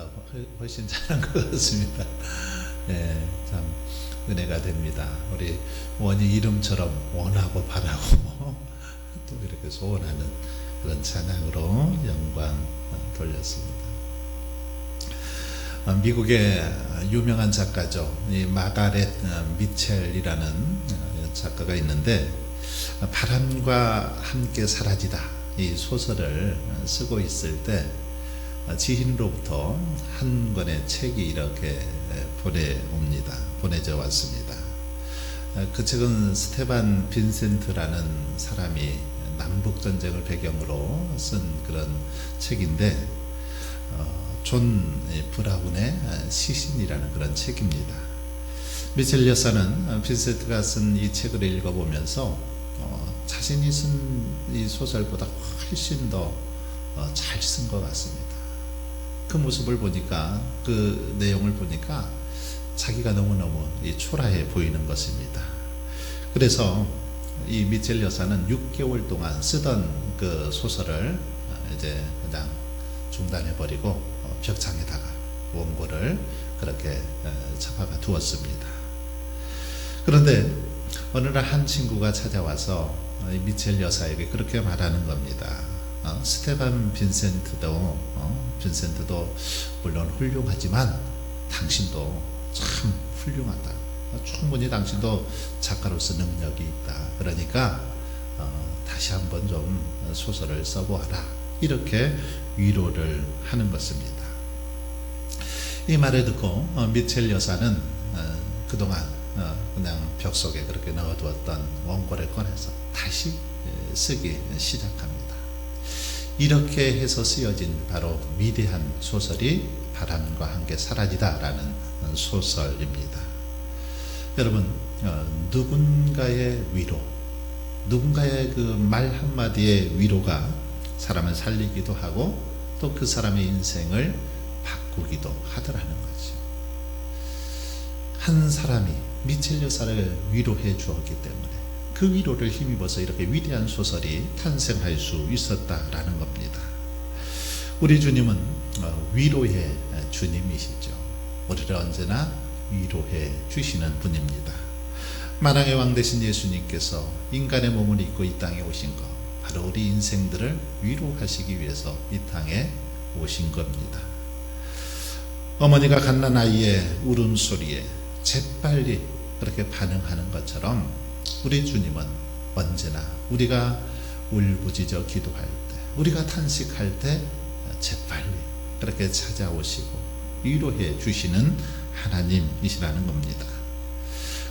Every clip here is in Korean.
저보다 훨- 훨씬 잘한 것 같습니다. 예, 참 은혜가 됩니다. 우리 원이 이름처럼 원하고 바라고 또 이렇게 소원하는 그런 찬양으로 영광 어, 돌렸습니다. 어, 미국의 유명한 작가죠. 이 마가렛 어, 미첼이라는 어, 작가가 있는데 어, 바람과 함께 사라지다 이 소설을 어, 쓰고 있을 때 어, 지인으로부터 한 권의 책이 이렇게 에, 보내옵니다. 보내져 왔습니다. 어, 그 책은 스테반 빈센트라는 사람이 남북 전쟁을 배경으로 쓴 그런 책인데 어, 존 브라운의 시신이라는 그런 책입니다. 미첼 여사는 어, 빈센트가 쓴 이 책을 읽어보면서 어, 자신이 쓴 이 소설보다 훨씬 더 잘 쓴 것 같습니다. 그 모습을 보니까 그 내용을 보니까 자기가 너무너무 이 초라해 보이는 것입니다. 그래서 이 미첼 여사는 6개월 동안 쓰던 그 소설을 어, 이제 그냥 중단해 버리고 벽창에다가 원고를 그렇게 어, 잡아가 두었습니다. 그런데 어느 날 한 친구가 찾아와서 어, 이 미첼 여사에게 그렇게 말하는 겁니다. 어, 스테반 빈센트도 어, 빈센트도 물론 훌륭하지만 당신도 참 훌륭하다. 어, 충분히 당신도 작가로서 능력이 있다. 그러니까 어, 다시 한번 좀 소설을 써보아라. 이렇게 위로를 하는 것입니다. 이 말을 듣고 어, 미첼 여사는 어, 그동안 어, 그냥 벽 속에 그렇게 넣어두었던 원고를 꺼내서 다시 에, 쓰기 시작합니다. 이렇게 해서 쓰여진 바로 위대한 소설이 바람과 함께 사라지다라는 어, 소설입니다. 여러분 어, 누군가의 위로, 누군가의 그 말 한마디의 위로가 사람을 살리기도 하고 또 그 사람의 인생을 바꾸기도 하더라는 거죠. 한 사람이 미첼 여사를 위로해 주었기 때문에 그 위로를 힘입어서 이렇게 위대한 소설이 탄생할 수 있었다라는 겁니다. 우리 주님은 어, 위로의 주님이시죠. 우리를 언제나 위로해 주시는 분입니다. 만왕의 왕 되신 예수님께서 인간의 몸을 입고 이 땅에 오신 것, 바로 우리 인생들을 위로하시기 위해서 이 땅에 오신 겁니다. 어머니가 갓난 아이의 울음소리에 재빨리 그렇게 반응하는 것처럼 우리 주님은 언제나 우리가 울부짖어 기도할 때, 우리가 탄식할 때 재빨리 그렇게 찾아오시고 위로해 주시는 하나님이시라는 겁니다.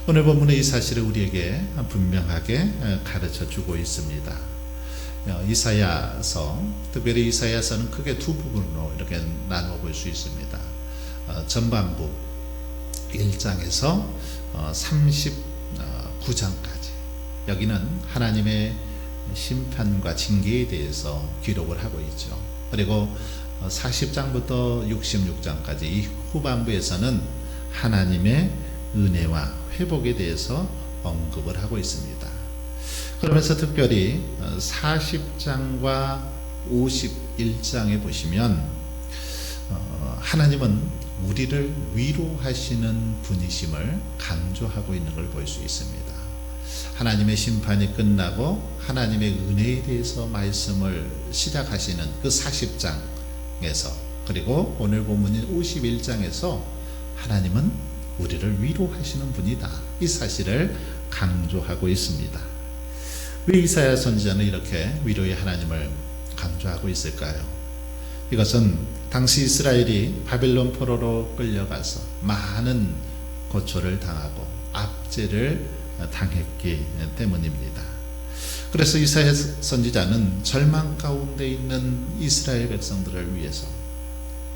오늘 본문의 이 사실을 우리에게 분명하게 가르쳐 주고 있습니다. 어, 이사야서, 특별히 이사야서는 크게 두 부분으로 이렇게 나누어 볼수 있습니다. 어, 전반부 1장에서 39장까지 여기는 하나님의 심판과 징계에 대해서 기록을 하고 있죠. 그리고 40장부터 66장까지 이 후반부에서는 하나님의 은혜와 회복에 대해서 언급을 하고 있습니다. 그러면서 특별히 40장과 51장에 보시면 어, 하나님은 우리를 위로하시는 분이심을 강조하고 있는 걸 볼 수 있습니다. 하나님의 심판이 끝나고 하나님의 은혜에 대해서 말씀을 시작하시는 그 40장에서 그리고 오늘 본문인 51장에서 하나님은 우리를 위로하시는 분이다. 이 사실을 강조하고 있습니다. 왜 이사야 선지자는 이렇게 위로의 하나님을 강조하고 있을까요? 이것은 당시 이스라엘이 바벨론 포로로 끌려가서 많은 고초를 당하고 압제를 당했기 때문입니다. 그래서 이사야 선지자는 절망 가운데 있는 이스라엘 백성들을 위해서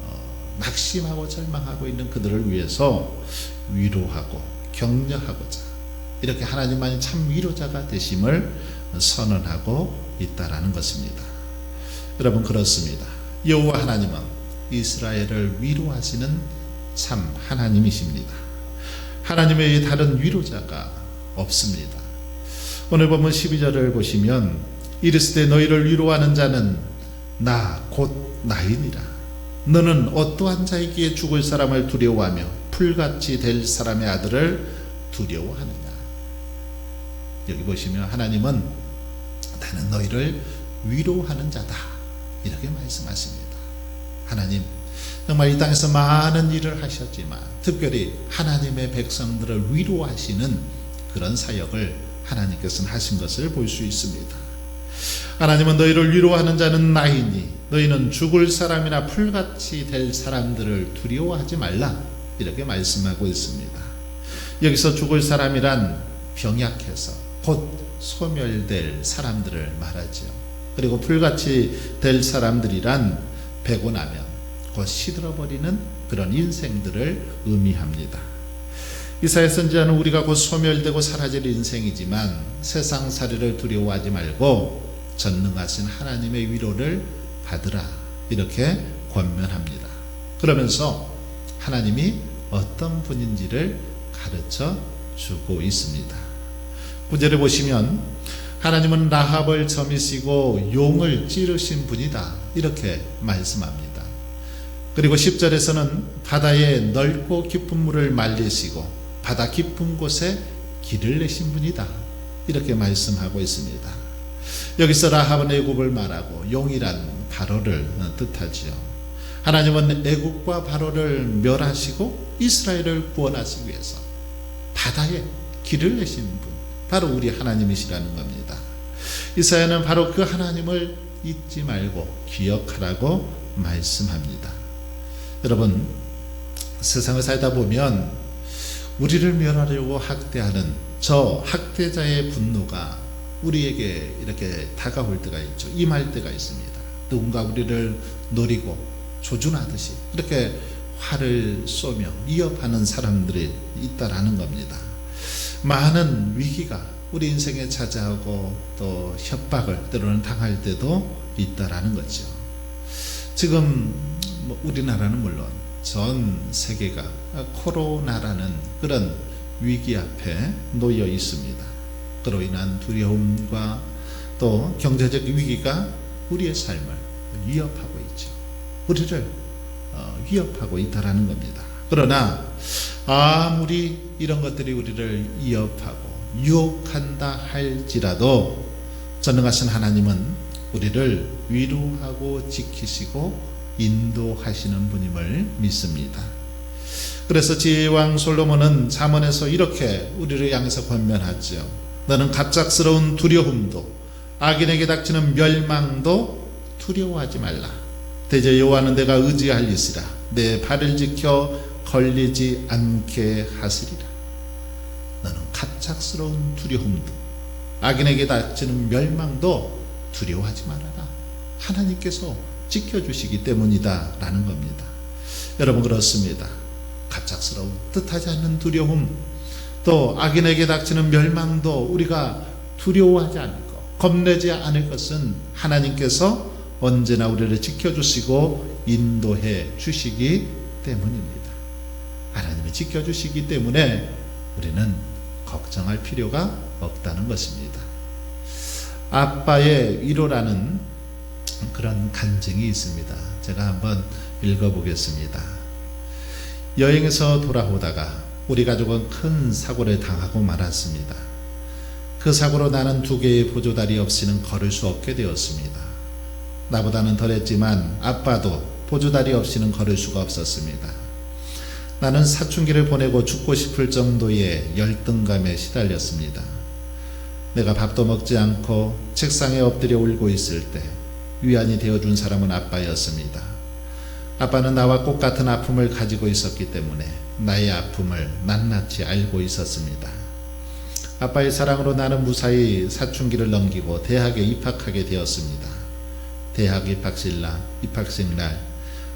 어, 낙심하고 절망하고 있는 그들을 위해서 위로하고 격려하고자 이렇게 하나님만이 참 위로자가 되심을 선언하고 있다라는 것입니다. 여러분 그렇습니다. 여호와 하나님은 이스라엘을 위로하시는 참 하나님이십니다. 하나님의 다른 위로자가 없습니다. 오늘 보면 12절을 보시면 이르시되 너희를 위로하는 자는 나 곧 나이니라 너는 어떠한 자이기에 죽을 사람을 두려워하며 풀같이 될 사람의 아들을 두려워하느냐. 여기 보시면 하나님은 나는 너희를 위로하는 자다. 이렇게 말씀하십니다. 하나님, 정말 이 땅에서 많은 일을 하셨지만 특별히 하나님의 백성들을 위로하시는 그런 사역을 하나님께서는 하신 것을 볼 수 있습니다. 하나님은 너희를 위로하는 자는 나이니 너희는 죽을 사람이나 풀같이 될 사람들을 두려워하지 말라 이렇게 말씀하고 있습니다. 여기서 죽을 사람이란 병약해서 곧 소멸될 사람들을 말하죠. 그리고 풀같이 될 사람들이란 배고 나면 곧 시들어버리는 그런 인생들을 의미합니다. 이사야 선지자는 우리가 곧 소멸되고 사라질 인생이지만 세상살이를 두려워하지 말고 전능하신 하나님의 위로를 받으라 이렇게 권면합니다. 그러면서 하나님이 어떤 분인지를 가르쳐 주고 있습니다. 구절에 보시면 하나님은 라합을 점이시고 용을 찌르신 분이다 이렇게 말씀합니다. 그리고 10절에서는 바다에 넓고 깊은 물을 말리시고 바다 깊은 곳에 길을 내신 분이다 이렇게 말씀하고 있습니다. 여기서 라합은 애굽을 말하고 용이란 바로를 뜻하지요. 하나님은 애굽과 바로를 멸하시고 이스라엘을 구원하시기 위해서 바다에 길을 내신 분 바로 우리 하나님이시라는 겁니다. 이사야는 바로 그 하나님을 잊지 말고 기억하라고 말씀합니다. 여러분 세상을 살다 보면 우리를 멸하려고 학대하는 저 학대자의 분노가 우리에게 이렇게 다가올 때가 있죠. 임할 때가 있습니다. 누군가 우리를 노리고 조준하듯이 이렇게 화를 쏘며 위협하는 사람들이 있다라는 겁니다. 많은 위기가 우리 인생에 찾아오고 또 협박을 때로는 당할 때도 있다라는 거죠. 지금 뭐 우리나라는 물론 전 세계가 코로나라는 그런 위기 앞에 놓여 있습니다. 그로 인한 두려움과 또 경제적 위기가 우리의 삶을 위협하고 있죠. 우리를 어, 위협하고 있다라는 겁니다. 그러나 아무리 이런 것들이 우리를 위협하고 유혹한다 할지라도 전능하신 하나님은 우리를 위로하고 지키시고 인도하시는 분임을 믿습니다. 그래서 지혜왕 솔로몬은 잠언에서 이렇게 우리를 향해서 권면하죠. 너는 갑작스러운 두려움도 악인에게 닥치는 멸망도 두려워하지 말라. 대저 여호와는 내가 의지할 이시라. 내 발을 지켜 걸리지 않게 하시리라. 너는 갑작스러운 두려움도 악인에게 닥치는 멸망도 두려워하지 말아라. 하나님께서 지켜주시기 때문이다라는 겁니다. 여러분 그렇습니다. 갑작스러운 뜻하지 않는 두려움 또 악인에게 닥치는 멸망도 우리가 두려워하지 것, 겁내지 않을 것은 하나님께서 언제나 우리를 지켜주시고 인도해 주시기 때문입니다. 하나님이 지켜주시기 때문에 우리는 걱정할 필요가 없다는 것입니다. 아빠의 위로라는 그런 간증이 있습니다. 제가 한번 읽어보겠습니다. 여행에서 돌아오다가 우리 가족은 큰 사고를 당하고 말았습니다. 그 사고로 나는 두 개의 보조다리 없이는 걸을 수 없게 되었습니다. 나보다는 덜했지만 아빠도 보조다리 없이는 걸을 수가 없었습니다. 나는 사춘기를 보내고 죽고 싶을 정도의 열등감에 시달렸습니다. 내가 밥도 먹지 않고 책상에 엎드려 울고 있을 때 위안이 되어준 사람은 아빠였습니다. 아빠는 나와 똑같은 아픔을 가지고 있었기 때문에 나의 아픔을 낱낱이 알고 있었습니다. 아빠의 사랑으로 나는 무사히 사춘기를 넘기고 대학에 입학하게 되었습니다. 대학 입학식날, 입학식 날,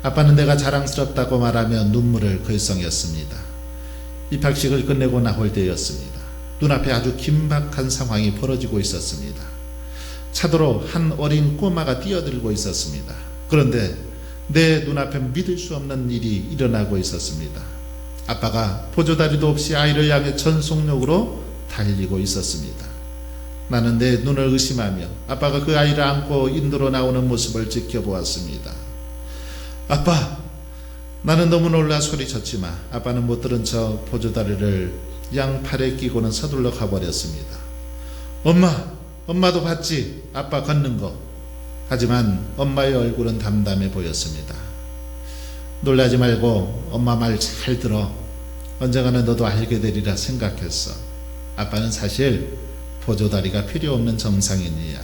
아빠는 내가 자랑스럽다고 말하며 눈물을 글썽였습니다. 입학식을 끝내고 나올 때였습니다. 눈앞에 아주 긴박한 상황이 벌어지고 있었습니다. 차도로 한 어린 꼬마가 뛰어들고 있었습니다. 그런데 내 눈앞에 믿을 수 없는 일이 일어나고 있었습니다. 아빠가 보조다리도 없이 아이를 향해 전속력으로 달리고 있었습니다. 나는 내 눈을 의심하며 아빠가 그 아이를 안고 인도로 나오는 모습을 지켜보았습니다. 아빠, 나는 너무 놀라 소리쳤지만 아빠는 못 들은 척 보조다리를 양팔에 끼고는 서둘러 가버렸습니다. 엄마, 엄마도 봤지? 아빠 걷는 거. 하지만 엄마의 얼굴은 담담해 보였습니다. 놀라지 말고 엄마 말 잘 들어. 언젠가는 너도 알게 되리라 생각했어. 아빠는 사실 보조다리가 필요 없는 정상인이야.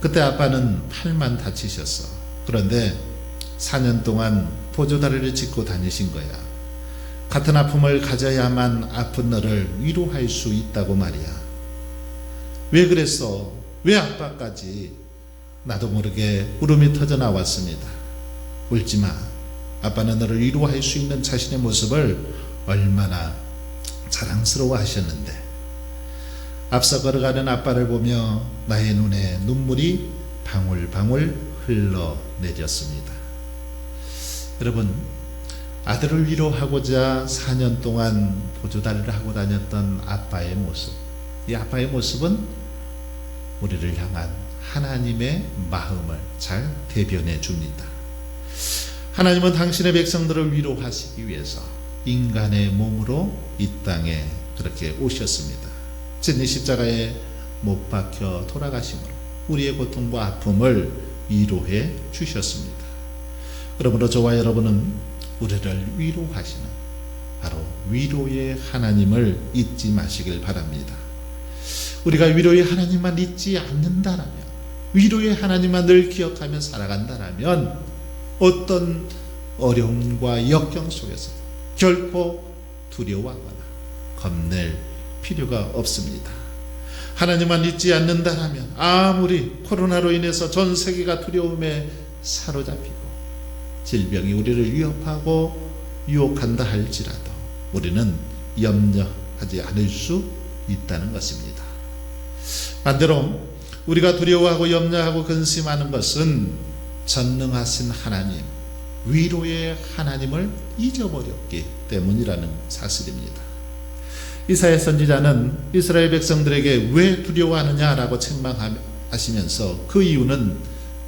그때 아빠는 팔만 다치셨어. 그런데 4년 동안 보조다리를 짚고 다니신 거야. 같은 아픔을 가져야만 아픈 너를 위로할 수 있다고 말이야. 왜 그랬어? 왜 아빠까지? 나도 모르게 울음이 터져 나왔습니다. 울지 마. 아빠는 너를 위로할 수 있는 자신의 모습을 얼마나 자랑스러워 하셨는데. 앞서 걸어가는 아빠를 보며 나의 눈에 눈물이 방울방울 흘러내렸습니다. 여러분, 아들을 위로하고자 4년 동안 보조다리를 하고 다녔던 아빠의 모습. 이 아빠의 모습은 우리를 향한 하나님의 마음을 잘 대변해 줍니다. 하나님은 당신의 백성들을 위로하시기 위해서 인간의 몸으로 이 땅에 그렇게 오셨습니다. 진리 십자가에 못 박혀 돌아가심으로 우리의 고통과 아픔을 위로해 주셨습니다. 그러므로 저와 여러분은 우리를 위로하시는 바로 위로의 하나님을 잊지 마시길 바랍니다. 우리가 위로의 하나님만 잊지 않는다라면, 위로의 하나님만 늘 기억하며 살아간다라면, 어떤 어려움과 역경 속에서 결코 두려워하거나 겁낼 필요가 없습니다. 하나님만 잊지 않는다라면, 아무리 코로나로 인해서 전 세계가 두려움에 사로잡히고, 질병이 우리를 위협하고 유혹한다 할지라도, 우리는 염려하지 않을 수 있다는 것입니다. 반대로 우리가 두려워하고 염려하고 근심하는 것은 전능하신 하나님, 위로의 하나님을 잊어버렸기 때문이라는 사실입니다. 이사야 선지자는 이스라엘 백성들에게 왜 두려워하느냐라고 책망하시면서 그 이유는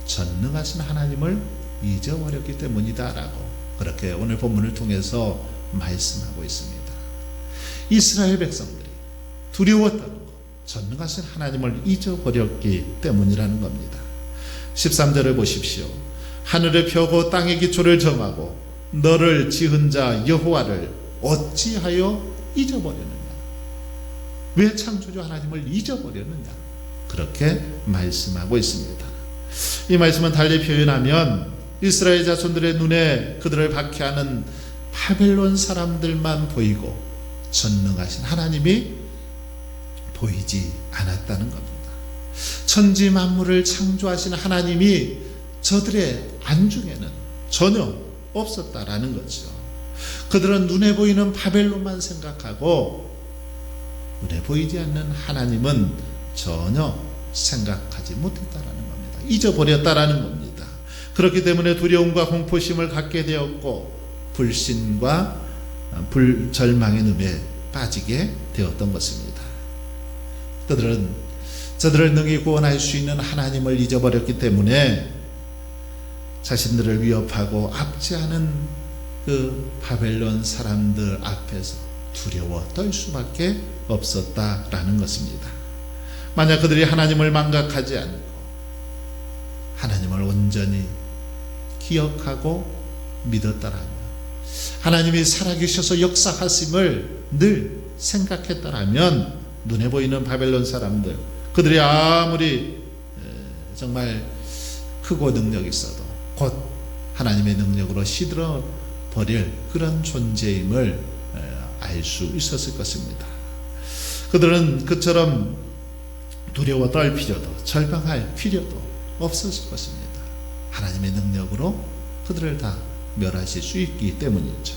전능하신 하나님을 잊어버렸기 때문이다라고 그렇게 오늘 본문을 통해서 말씀하고 있습니다. 이스라엘 백성들이 두려웠다는 것, 전능하신 하나님을 잊어버렸기 때문이라는 겁니다. 13절을 보십시오. 하늘을 펴고 땅의 기초를 정하고 너를 지은 자 여호와를 어찌하여 잊어버렸느냐? 왜 창조주 하나님을 잊어버렸느냐? 그렇게 말씀하고 있습니다. 이 말씀은 달리 표현하면 이스라엘 자손들의 눈에 그들을 박해하는 바벨론 사람들만 보이고 전능하신 하나님이 보이지 않았다는 겁니다. 천지 만물을 창조하신 하나님이 저들의 안중에는 전혀 없었다라는 거죠. 그들은 눈에 보이는 바벨론만 생각하고 눈에 보이지 않는 하나님은 전혀 생각하지 못했다라는 겁니다. 잊어버렸다라는 겁니다. 그렇기 때문에 두려움과 공포심을 갖게 되었고 불신과 불절망의 늪에 빠지게 되었던 것입니다. 그들은 저들을 능히 구원할 수 있는 하나님을 잊어버렸기 때문에 자신들을 위협하고 압제하는 그 바벨론 사람들 앞에서 두려워 떨 수밖에 없었다라는 것입니다. 만약 그들이 하나님을 망각하지 않고 하나님을 온전히 기억하고 믿었다라면 하나님이 살아계셔서 역사하심을 늘 생각했다라면 눈에 보이는 바벨론 사람들 그들이 아무리 정말 크고 능력이 있어도 곧 하나님의 능력으로 시들어 버릴 그런 존재임을 알 수 있었을 것입니다. 그들은 그처럼 두려워 떨 필요도 절망할 필요도 없었을 것입니다. 하나님의 능력으로 그들을 다 멸하실 수 있기 때문이죠.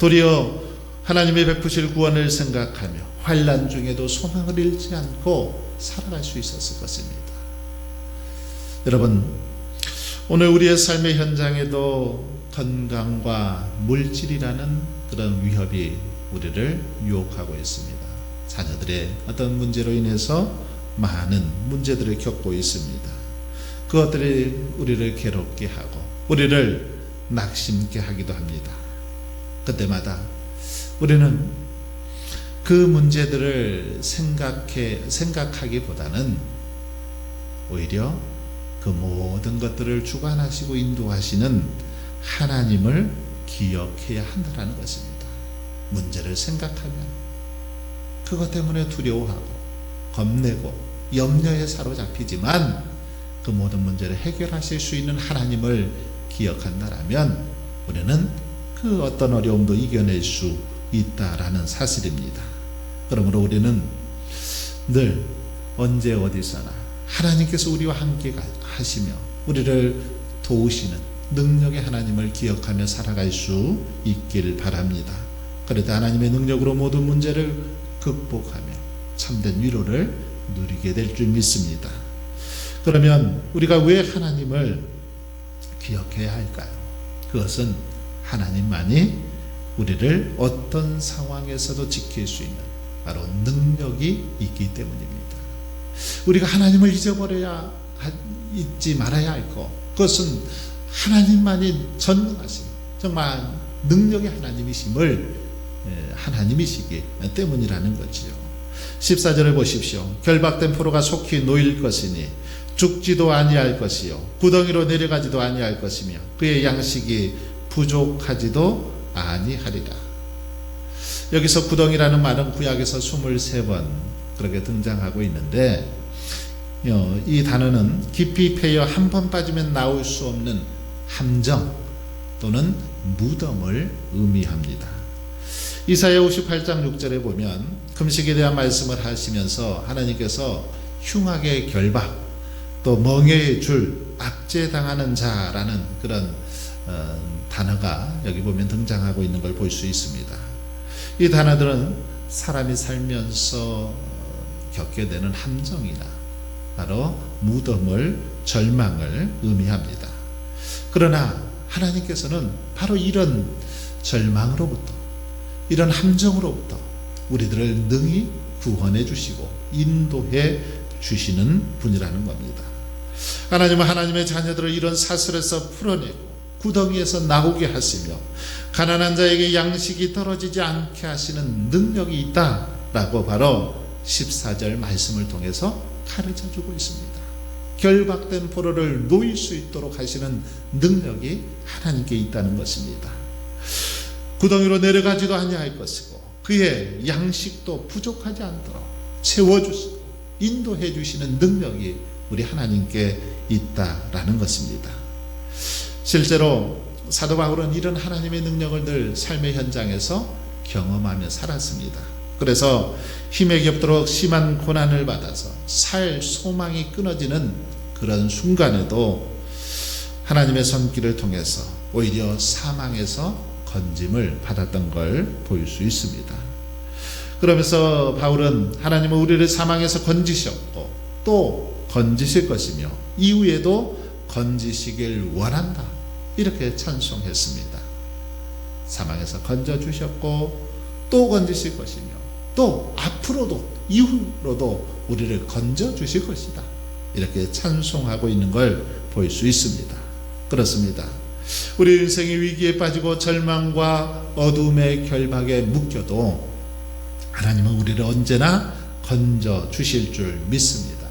도리어 하나님의 베푸실 구원을 생각하며 환란 중에도 소망을 잃지 않고 살아갈 수 있었을 것입니다. 여러분, 오늘 우리의 삶의 현장에도 건강과 물질이라는 그런 위협이 우리를 유혹하고 있습니다. 자녀들의 어떤 문제로 인해서 많은 문제들을 겪고 있습니다. 그것들이 우리를 괴롭게 하고 우리를 낙심케 하기도 합니다. 그때마다 우리는 그 문제들을 생각해 생각하기보다는 오히려 그 모든 것들을 주관하시고 인도하시는 하나님을 기억해야 한다는 것입니다. 문제를 생각하면 그것 때문에 두려워하고 겁내고 염려에 사로잡히지만 그 모든 문제를 해결하실 수 있는 하나님을 기억한다라면 우리는 그 어떤 어려움도 이겨낼 수 있다라는 사실입니다. 그러므로 우리는 늘 언제 어디서나 하나님께서 우리와 함께 하시며 우리를 도우시는 능력의 하나님을 기억하며 살아갈 수 있길 바랍니다. 그래도 하나님의 능력으로 모든 문제를 극복하며 참된 위로를 누리게 될 줄 믿습니다. 그러면 우리가 왜 하나님을 기억해야 할까요? 그것은 하나님만이 우리를 어떤 상황에서도 지킬 수 있는 바로 능력이 있기 때문입니다. 우리가 하나님을 잊어버려야 잊지 말아야 할 것. 그것은 하나님만이 전능하신 정말 능력의 하나님이심을 하나님이시기 때문이라는 거지요. 14절을 보십시오. 결박된 포로가 속히 놓일 것이니 죽지도 아니할 것이요 구덩이로 내려가지도 아니할 것이며 그의 양식이 부족하지도 아니하리라. 여기서 구덩이라는 말은 구약에서 23번 그렇게 등장하고 있는데 어, 이 단어는 깊이 패여 한 번 빠지면 나올 수 없는 함정 또는 무덤을 의미합니다. 이사야 58장 6절에 보면 금식에 대한 말씀을 하시면서 하나님께서 흉악의 결박 또 멍에의 줄 압제당하는 자라는 그런 어, 단어가 여기 보면 등장하고 있는 걸 볼 수 있습니다. 이 단어들은 사람이 살면서 겪게 되는 함정이나 바로 무덤을 절망을 의미합니다. 그러나 하나님께서는 바로 이런 절망으로부터 이런 함정으로부터 우리들을 능히 구원해 주시고 인도해 주시는 분이라는 겁니다. 하나님은 하나님의 자녀들을 이런 사슬에서 풀어내고 구덩이에서 나오게 하시며 가난한 자에게 양식이 떨어지지 않게 하시는 능력이 있다 라고 바로 14절 말씀을 통해서 가르쳐 주고 있습니다. 결박된 포로를 놓일 수 있도록 하시는 능력이 하나님께 있다는 것입니다. 구덩이로 내려가지도 아니할 것이고 그의 양식도 부족하지 않도록 채워주시고 인도해 주시는 능력이 우리 하나님께 있다라는 것입니다. 실제로 사도 바울은 이런 하나님의 능력을 늘 삶의 현장에서 경험하며 살았습니다. 그래서 힘에 겹도록 심한 고난을 받아서 살 소망이 끊어지는 그런 순간에도 하나님의 손길을 통해서 오히려 사망에서 건짐을 받았던 걸볼수 있습니다. 그러면서 바울은 하나님은 우리를 사망에서 건지셨고 또 건지실 것이며 이후에도 건지시길 원한다. 이렇게 찬송했습니다. 사망에서 건져 주셨고 또 건지실 것이며 또 앞으로도 이후로도 우리를 건져 주실 것이다. 이렇게 찬송하고 있는 걸 볼 수 있습니다. 그렇습니다. 우리 인생의 위기에 빠지고 절망과 어둠의 결박에 묶여도 하나님은 우리를 언제나 건져 주실 줄 믿습니다.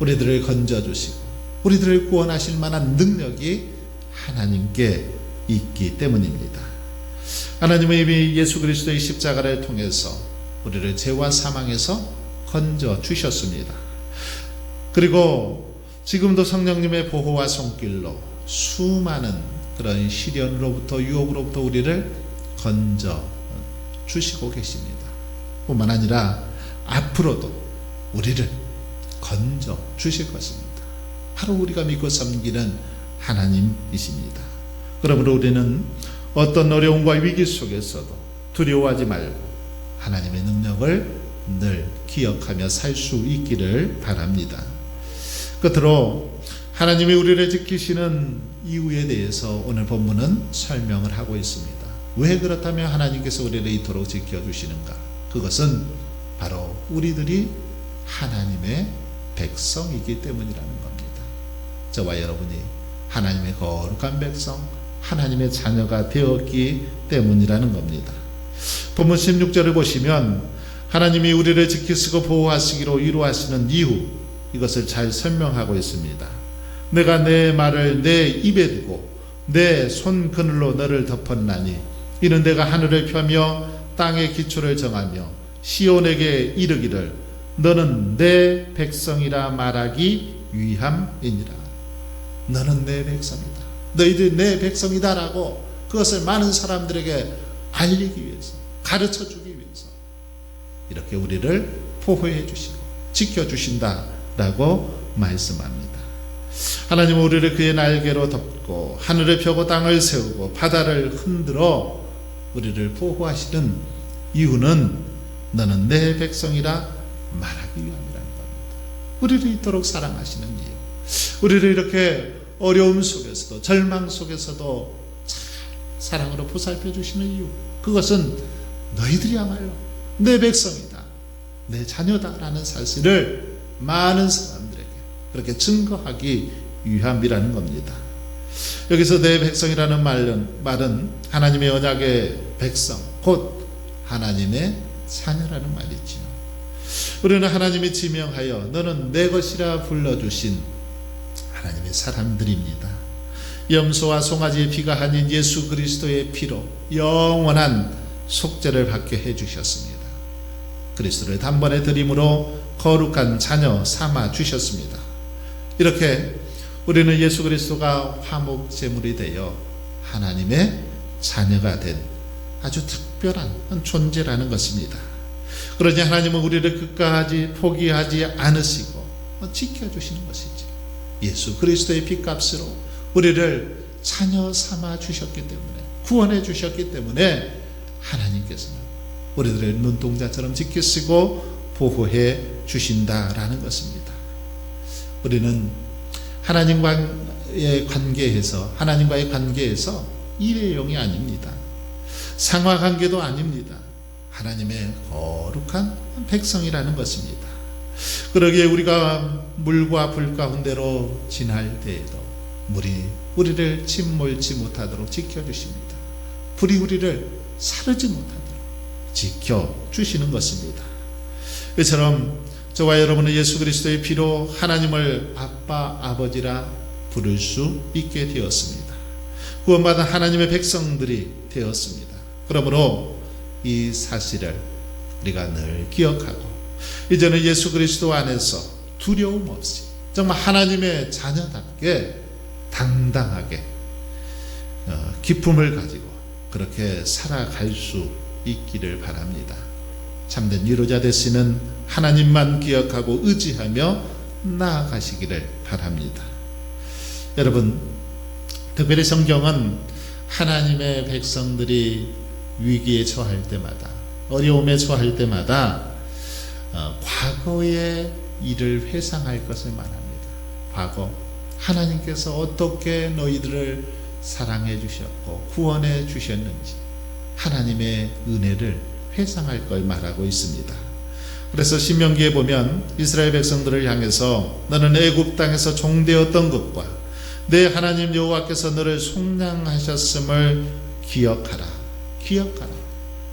우리들을 건져 주시고 우리들을 구원하실 만한 능력이 하나님께 있기 때문입니다. 하나님은 이미 예수 그리스도의 십자가를 통해서 우리를 죄와 사망에서 건져 주셨습니다. 그리고 지금도 성령님의 보호와 손길로 수많은 그런 시련으로부터 유혹으로부터 우리를 건져 주시고 계십니다. 뿐만 아니라 앞으로도 우리를 건져 주실 것입니다. 바로 우리가 믿고 섬기는 하나님이십니다. 그러므로 우리는 어떤 어려움과 위기 속에서도 두려워하지 말고 하나님의 능력을 늘 기억하며 살 수 있기를 바랍니다. 끝으로 하나님이 우리를 지키시는 이유에 대해서 오늘 본문은 설명을 하고 있습니다. 왜 그렇다면 하나님께서 우리를 이토록 지켜주시는가? 그것은 바로 우리들이 하나님의 백성이기 때문이라는 겁니다. 저와 여러분이 하나님의 거룩한 백성, 하나님의 자녀가 되었기 때문이라는 겁니다. 본문 16절을 보시면 하나님이 우리를 지키시고 보호하시기로 이루하시는 이유 이것을 잘 설명하고 있습니다. 내가 내 말을 내 입에 두고 내 손 그늘로 너를 덮었나니 이는 내가 하늘을 펴며 땅의 기초를 정하며 시온에게 이르기를 너는 내 백성이라 말하기 위함이니라. 너는 내 백성이다. 너희들 내 백성이다라고 그것을 많은 사람들에게 알리기 위해서 가르쳐 주기 위해서 이렇게 우리를 보호해 주시고 지켜 주신다라고 말씀합니다. 하나님은 우리를 그의 날개로 덮고 하늘을 펴고 땅을 세우고 바다를 흔들어 우리를 보호하시는 이유는 너는 내 백성이라 말하기 위함이라는 겁니다. 우리를 이토록 사랑하시는 이유. 우리를 이렇게 어려움 속에서도 절망 속에서도 잘 사랑으로 보살펴 주시는 이유. 그것은 너희들이야말로 내 백성이다. 내 자녀다라는 사실을 많은 사람들에게 그렇게 증거하기 위함이라는 겁니다. 여기서 내 백성이라는 말은, 말은 하나님의 언약의 백성, 곧 하나님의 자녀라는 말이지요. 우리는 하나님이 지명하여 너는 내 것이라 불러주신 하나님의 사람들입니다. 염소와 송아지의 피가 아닌 예수 그리스도의 피로 영원한 속죄를 받게 해주셨습니다. 그리스도를 단번에 드림으로 거룩한 자녀 삼아 주셨습니다. 이렇게 우리는 예수 그리스도가 화목 제물이 되어 하나님의 자녀가 된 아주 특별한 존재라는 것입니다. 그러니 하나님은 우리를 끝까지 포기하지 않으시고 지켜주시는 것이지. 예수 그리스도의 핏값으로 우리를 자녀 삼아 주셨기 때문에 구원해 주셨기 때문에 하나님께서는 우리들의 눈동자처럼 지키시고 보호해 주신다라는 것입니다. 우리는 하나님과의 관계에서 하나님과의 관계에서 일회용이 아닙니다. 상하 관계도 아닙니다. 하나님의 거룩한 백성이라는 것입니다. 그러기에 우리가 물과 불 가운데로 지날 때에도 물이 우리를 침몰지 못하도록 지켜주십니다. 불이 우리를 사르지 못하도록 지켜주시는 것입니다. 이처럼 저와 여러분은 예수 그리스도의 피로 하나님을 아빠, 아버지라 부를 수 있게 되었습니다. 구원받은 하나님의 백성들이 되었습니다. 그러므로 이 사실을 우리가 늘 기억하고 이제는 예수 그리스도 안에서 두려움 없이 정말 하나님의 자녀답게 당당하게 어, 기쁨을 가지고 그렇게 살아갈 수 있기를 바랍니다. 참된 위로자 되시는 하나님만 기억하고 의지하며 나아가시기를 바랍니다. 여러분, 특별히 성경은 하나님의 백성들이 위기에 처할 때마다, 어려움에 처할 때마다 어, 과거의 일을 회상할 것을 말합니다. 과거 하나님께서 어떻게 너희들을 사랑해 주셨고 구원해 주셨는지 하나님의 은혜를 회상할 걸 말하고 있습니다. 그래서 신명기에 보면 이스라엘 백성들을 향해서 너는 애굽 땅에서 종되었던 것과 내 하나님 여호와께서 너를 속량하셨음을 기억하라. 기억하라.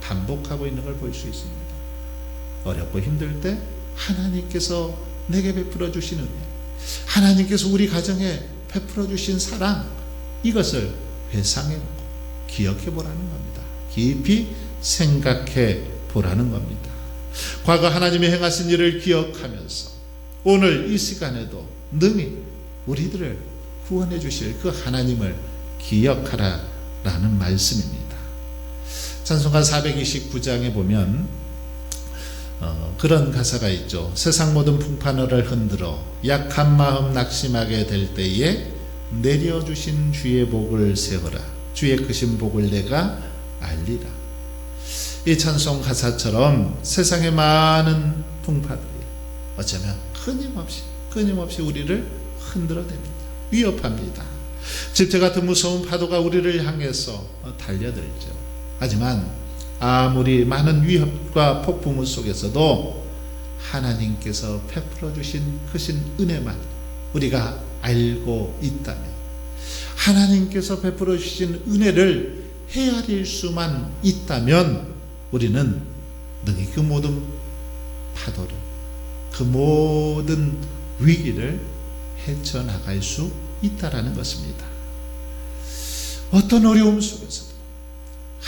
반복하고 있는 걸 볼 수 있습니다. 어렵고 힘들 때 하나님께서 내게 베풀어 주시는 은혜, 하나님께서 우리 가정에 베풀어 주신 사랑 이것을 회상해 보고 기억해 보라는 겁니다. 깊이 생각해 보라는 겁니다. 과거 하나님이 행하신 일을 기억하면서 오늘 이 시간에도 능히 우리들을 구원해 주실 그 하나님을 기억하라라는 말씀입니다. 찬송가 429장에 보면 어, 그런 가사가 있죠. 세상 모든 풍파너를 흔들어 약한 마음 낙심하게 될 때에 내려주신 주의 복을 세워라. 주의 크신 복을 내가 알리라. 이 찬송 가사처럼 세상의 많은 풍파들이 어쩌면 끊임없이 끊임없이 우리를 흔들어댑니다. 위협합니다. 집체 같은 무서운 파도가 우리를 향해서 달려들죠. 하지만 아무리 많은 위협과 폭풍 속에서도 하나님께서 베풀어 주신 크신 은혜만 우리가 알고 있다면 하나님께서 베풀어 주신 은혜를 헤아릴 수만 있다면 우리는 능히 그 모든 파도를 그 모든 위기를 헤쳐나갈 수 있다라는 것입니다. 어떤 어려움 속에서도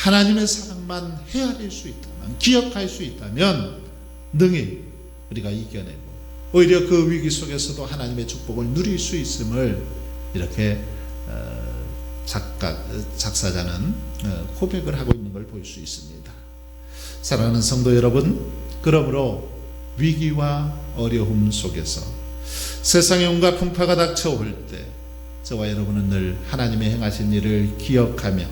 하나님의 사랑만 헤아릴 수 있다면 기억할 수 있다면 능히 우리가 이겨내고 오히려 그 위기 속에서도 하나님의 축복을 누릴 수 있음을 이렇게 어, 작가 작사자는 어, 고백을 하고 있는 걸 볼 수 있습니다. 사랑하는 성도 여러분, 그러므로 위기와 어려움 속에서 세상의 온갖 풍파가 닥쳐올 때 저와 여러분은 늘 하나님의 행하신 일을 기억하며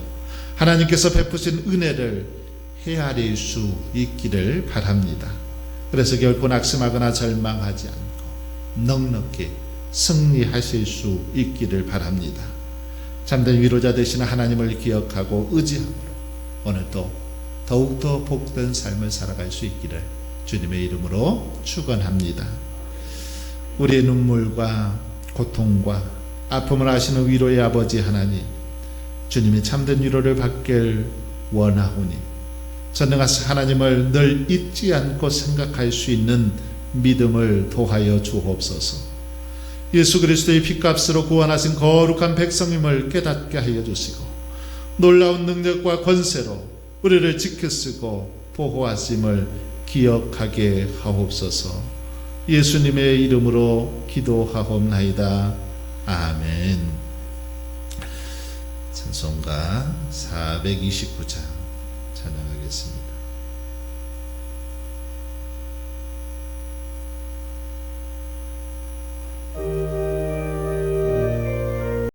하나님께서 베푸신 은혜를 헤아릴 수 있기를 바랍니다. 그래서 결코 낙심하거나 절망하지 않고 넉넉히 승리하실 수 있기를 바랍니다. 참된 위로자 되신 하나님을 기억하고 의지함으로 오늘도 더욱더 복된 삶을 살아갈 수 있기를 주님의 이름으로 축원합니다. 우리의 눈물과 고통과 아픔을 아시는 위로의 아버지 하나님 주님이 참된 위로를 받길 원하오니 전능하신 하나님을 늘 잊지 않고 생각할 수 있는 믿음을 도하여 주옵소서. 예수 그리스도의 피값으로 구원하신 거룩한 백성임을 깨닫게 하여 주시고 놀라운 능력과 권세로 우리를 지켜쓰고 보호하심을 기억하게 하옵소서. 예수님의 이름으로 기도하옵나이다. 아멘. 찬송가 429장 찬양하겠습니다.